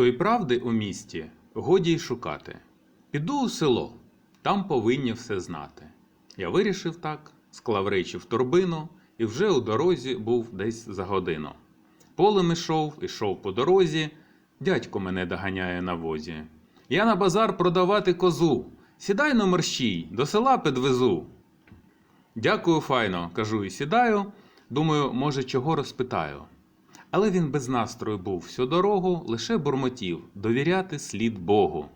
Тої правди у місті годі й шукати. Піду у село, там повинні все знати. Я вирішив так, склав речі в торбину і вже у дорозі був десь за годину. Полем ішов, ішов по дорозі, дядько мене доганяє на возі. Я на базар продавати козу. Сідай на мерщій, до села підвезу. Дякую, файно, кажу і сідаю. Думаю, може, чого розпитаю. Але він без настрою був всю дорогу, лише бурмотів довіряти слід Богу.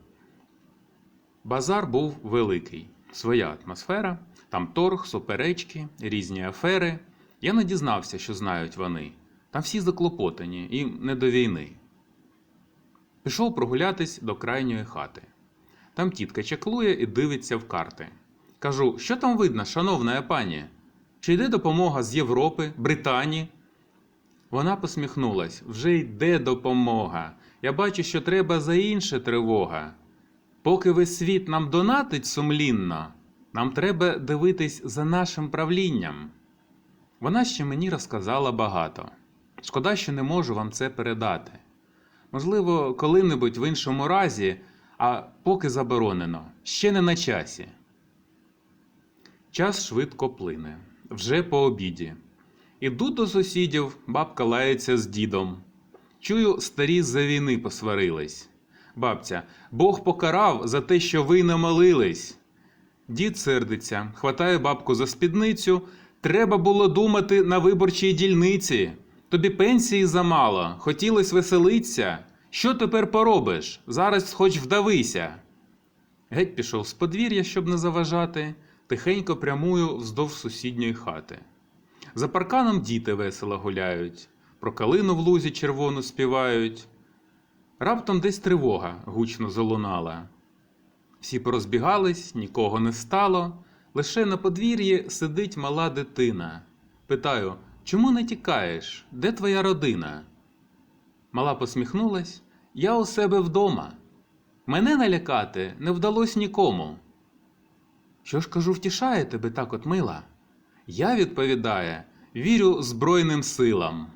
Базар був великий, своя атмосфера, там торг, суперечки, різні афери. Я не дізнався, що знають вони. Там всі заклопотані і не до війни. Пішов прогулятись до крайньої хати. Там тітка чаклує і дивиться в карти. Кажу, що там видно, шановна пані? Чи йде допомога з Європи, Британії? Вона посміхнулась вже йде допомога. Я бачу, що треба за інше тривога. Поки весь світ нам донатить сумлінно, нам треба дивитись за нашим правлінням. Вона ще мені розказала багато. Шкода, що не можу вам це передати. Можливо, коли-небудь в іншому разі, а поки заборонено, ще не на часі. Час швидко плине, вже по обіді. Іду до сусідів, бабка лається з дідом. Чую, старі з-за війни посварились. Бабця, Бог покарав за те, що ви не молились. Дід сердиться, хватає бабку за спідницю. Треба було думати на виборчій дільниці. Тобі пенсії замало, хотілось веселиться. Що тепер поробиш? Зараз хоч вдавися. Геть пішов з подвір'я, щоб не заважати, тихенько прямую вздовж сусідньої хати. За парканом діти весело гуляють, про калину в лузі червону співають. Раптом десь тривога гучно залунала. Всі порозбігались, нікого не стало. Лише на подвір'ї сидить мала дитина. Питаю, чому не тікаєш? Де твоя родина? Мала посміхнулась. Я у себе вдома. Мене налякати не вдалось нікому. Що ж кажу, втішає тебе так от мила? Я відповідає, вірю Збройним силам.